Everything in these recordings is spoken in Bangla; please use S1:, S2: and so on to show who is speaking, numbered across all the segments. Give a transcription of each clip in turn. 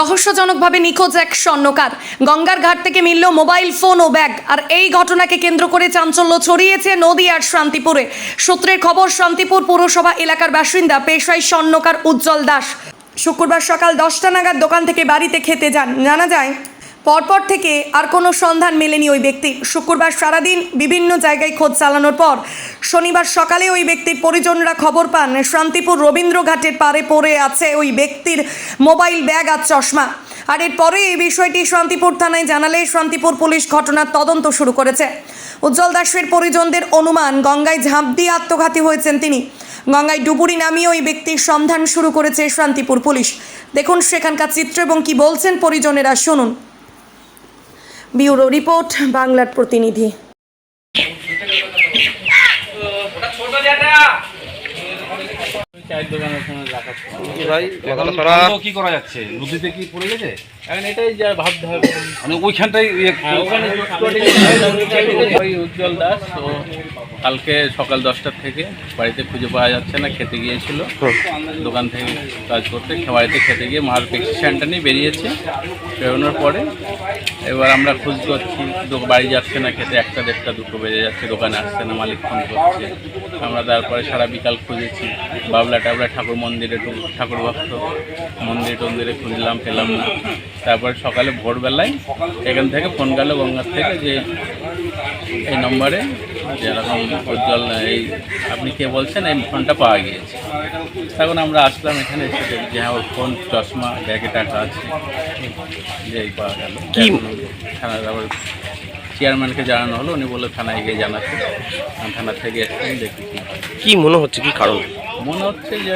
S1: রহস্যজনকভাবে নিখোঁজ এক স্বর্ণকার। গঙ্গার ঘাট থেকে মিলল মোবাইল ফোন ও ব্যাগ। আর এই ঘটনাকে কেন্দ্র করে চাঞ্চল্য ছড়িয়েছে নদী আর শান্তিপুরে। সূত্রের খবর, শান্তিপুর পৌরসভা এলাকার বাসিন্দা পেশায় স্বর্ণকার উজ্জ্বল দাস। শুক্রবার সকাল দশটা নাগাদ দোকান থেকে বাড়িতে খেতে যান। জানা যায়, পরপর থেকে আর কোনো সন্ধান মেলেনি ওই ব্যক্তি। শুক্রবার সারাদিন বিভিন্ন জায়গায় খোঁজ চালানোর পর শনিবার সকালে ওই ব্যক্তির পরিজনরা খবর পান, শান্তিপুর রবীন্দ্রঘাটের পারে পড়ে আছে ওই ব্যক্তির মোবাইল ব্যাগ আর চশমা। আর এরপরে এই বিষয়টি শান্তিপুর থানায় জানালে শান্তিপুর পুলিশ ঘটনার তদন্ত শুরু করেছে। উজ্জ্বল দাসের পরিজনদের অনুমান, গঙ্গায় ঝাঁপ দিয়ে আত্মঘাতী হয়েছেন তিনি। গঙ্গায় ডুবুরি নামিয়ে ওই ব্যক্তির সন্ধান শুরু করেছে শান্তিপুর পুলিশ। দেখুন সেখানকার চিত্র এবং কি বলছেন পরিজনেরা, শুনুন। ব্যুরো রিপোর্ট, বাংলার প্রতিনিধি।
S2: কি করা যাচ্ছে? নদীতে কি পড়ে গেছে? এখন এটাই যা ভাবতে হবে। মানে ওইখানটাই ইয়ে- উজ্জ্বল দাস কালকে সকাল দশটার থেকে বাড়িতে খুঁজে পাওয়া যাচ্ছে না খেতে গিয়েছিল। দোকান থেকে কাজ করতে বাড়িতে খেতে গিয়ে মার প্রেসক্রিপশনটা নিয়ে বেরিয়েছে। বেরোনোর পরে এবার আমরা খোঁজ করছি বাড়ি যাচ্ছে না খেতে একটা দেড়টা দুটো বেজে যাচ্ছে দোকানে আসছে না মালিক ফোন করছে। আমরা তারপরে সারা বিকাল খুঁজেছি বাবলা টাবলা ঠাকুর মন্দিরে ঠাকুর ভক্ত মন্দিরে টন্দিরে খুঁজলাম পেলাম না। তারপরে সকালে ভোরবেলায় এখান থেকে ফোন গেল গঙ্গার থেকে যে এই নম্বরে যেরকম উজ্জ্বল এই আপনি কে বলছেন এই ফোনটা পাওয়া গিয়েছে। তখন আমরা আসলাম এখানে এসে দেখি যে হ্যাঁ ওর ফোন চশমা ব্যাগে টাকা আছে। যে এই পাওয়া গেল। থানার আবার চেয়ারম্যানকে জানানো হলো উনি বলল থানায় গিয়ে জানাতে। আমি থানা থেকে এসে দেখি কি
S3: মনে হচ্ছে কি কারণ?
S2: মনে হচ্ছে যে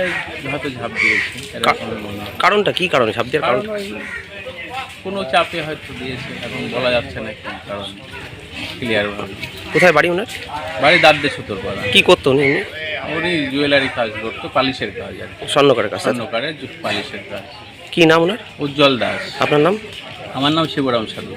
S2: হয়তো ঝাঁপ দিয়েছে।
S3: কারণটা কি কারণে? সাপ দেওয়ার কারণ
S2: কোনো চাপে হয়তো দিয়েছে এখন বলা যাচ্ছে না কারণ। ক্লিয়ার ভাবে
S3: কোথায় বাড়ি ওনার?
S2: বাড়ি দাদদের সুতোর পাড়া
S3: কি করতো উনি?
S2: উনি? জুয়েলারি কাজ করতো পালিশের কাজ আর কি।
S3: স্বর্ণকারের কাছে
S2: স্বর্ণকারে পালিশের কাজ।
S3: কি নাম ওনার?
S2: উজ্জ্বল দাস।
S3: আপনার নাম?
S2: আমার নাম শিবরাম সাধু।